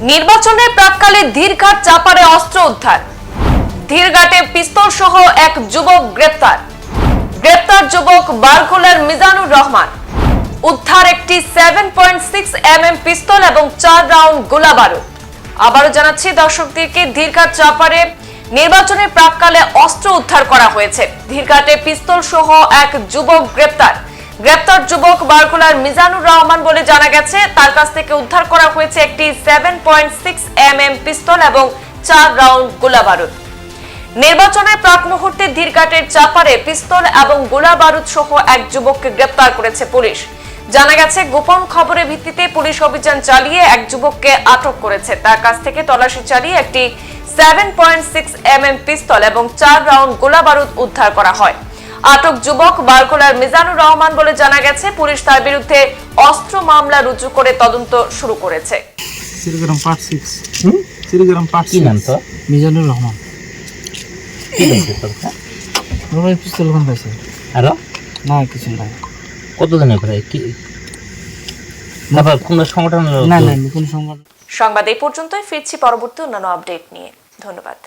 নির্বাচনের প্রাককালে ধীরঘাট চাপারে অস্ত্র উদ্ধার। ধীরঘাটে পিস্তল সহ এক যুবক গ্রেপ্তার। গ্রেপ্তার যুবক বারখোলার মিজানুর রহমান। উদ্ধার একটি seven point six M M পিস্তল এবং চার রাউন্ড গোলা বারুদ। আবারও জানাচ্ছি, দর্শকদেরকে ধীরঘাট চাপারে নির্বাচনের প্রাককালে অস্ত্র উদ্ধার করা হয়েছে। ধীরঘাটে পিস্তল সহ এক যুবক গ্রেপ্তার। গ্রেপ্তার যুবক বারকুলার মিজানুর রহমান বলে জানা গেছে, তার কাছ থেকে উদ্ধার করা হয়েছে একটি seven point six M M পিস্তল এবং চার রাউন্ড গোলা বারুদ নির্বাচনের প্রাক মুহূর্তে ধীরঘাটের চাপারে পিস্তল এবং গোলা বারুদ সহ এক যুবককে গ্রেপ্তার করেছে পুলিশ। জানা গেছে, গোপন খবরের ভিত্তিতে পুলিশ অভিযান চালিয়ে এক যুবককে আটক করেছে। তার কাছ থেকে তল্লাশি চালিয়ে একটি seven point six M M পিস্তল এবং চার রাউন্ড গোলা বারুদ উদ্ধার করা হয়। আটক যুবক বারকোলার মিজানুর রহমান বলে জানা গেছে পুলিশ তার বিরুদ্ধে অস্ত্র মামলা রুজু করে তদন্ত শুরু করেছে। Sreegram part six Sreegram part কি নাম তো মিজানুর রহমান। কি নাম পিস্তলটা ওরা পিস্তল কোন পাইছে আরও? না কিছু না। কতদিনের পরে কি তারপর কোন সংগঠন না না কোন সংবাদ সংবাদ এই পর্যন্তই ফিরছি পরবর্তী অন্যান্য আপডেট নিয়ে। ধন্যবাদ।